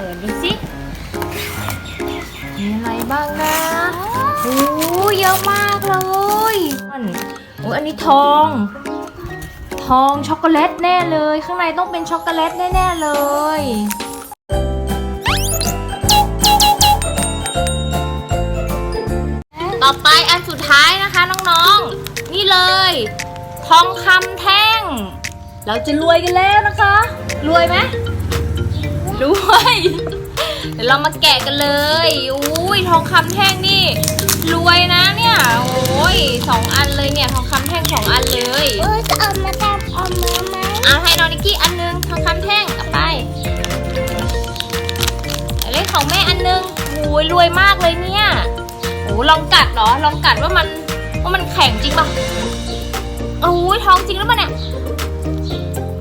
เปิดดูสิมีอะไรบ้างนะโอ้เยอะมากเลยโอ้ยอันนี้ทอง ทองช็อกโกแลตแน่เลย ข้างในต้องเป็นช็อกโกแลตแน่ๆเลยต่อไปอันสุดท้ายนะคะน้องๆ นี่เลย ทองคำแท่ง เราจะรวยกันแล้วนะคะ รวยไหม รวย เดี๋ยวเรามาแกะกันเลย อุ้ยทองคำแท่งนี่ รวยนะเนี่ย โอ้ยสองอันเลยเนี่ยทองคำแท่งสองอันเลย เออจะเอามาทำเอามือไหมเอาให้น้องนิกกี้อันนึงทองคำแท่งเอาไปเอาเล่นของแม่อันนึงโอ้ยรวยมากเลยเนี่ยโอ้ลองกัดเหรอลองกัดว่ามันว่ามันแข็งจริงป่ะโอ้ยท้องจริงแล้วมันเนี่ย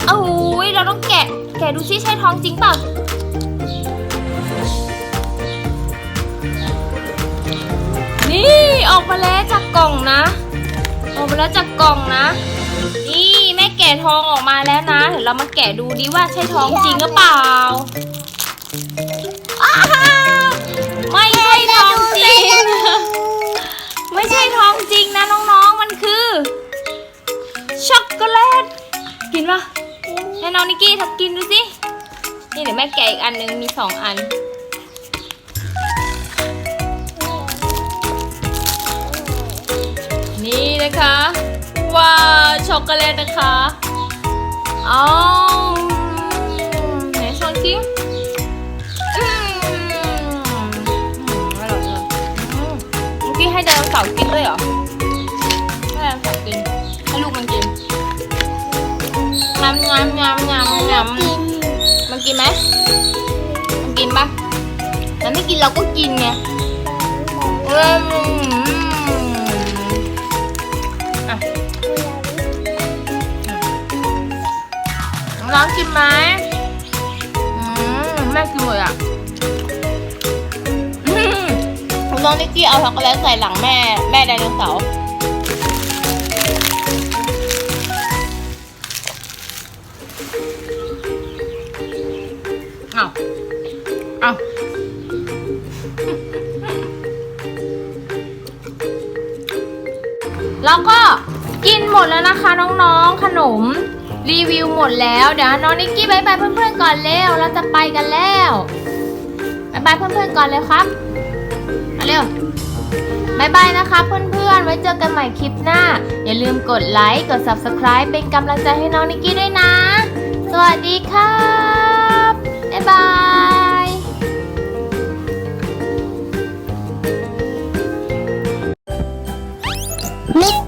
โอ้ยเราต้องแกะ แกะดูซิใช่ท้องจริงเปล่ มาแล้วจากกล่องนะ ออกมาแล้วจากกล่องนะ นี่แม่แกะทองออกมาแล้วนะ เดี๋ยวเรามาแกะดูดิว่าใช่ทองจริงหรือเปล่าอ้าวไม่ใช่ทองจริง ไม่ใช่ทองจริงนะน้องๆ มันคือ ช็อกโกแลต กินปะให้น้องนิกกี้ทักกินดูสิ นี่เดี๋ยวแม่แกะอีกอันนึงมีสองอัน คะว้าช็อกโกแลตนะคะอ๋อไหนชอนสิอืมอืมอร่อยเลยเมื่อกี้ให้ไดโนเสาร์กินด้วยเหรอให้ไดโนเสาร์กิน ให้ลูกมันกินงามงามงามงามงามกินมันกินไหมมันกินปะแต่ไม่กินเราก็กินไงอืมอ่ น้องกินไหมอืมแม่กินหมดอะอืมน้องนิกกี้เอาช็อกโกแลตใส่หลังแม่ แม่ไดโนเสาร์เอาเอาแล้วก็กินหมดแล้วนะคะน้องๆขนม รีวิวหมดแล้วเดี๋ยวน้องนิกกี้บายบายเพื่อนๆก่อนเร็วเราจะไปกันแล้วบายบายเพื่อนๆก่อนเลยครับมาเร็วบายบายนะคะเพื่อนๆ ไว้เจอกันใหม่คลิปหน้า อย่าลืมกดไลค์ กด subscribe เป็นกำลังใจให้น้องนิกกี้ด้วยนะ สวัสดีครับบ๊ายบายมิก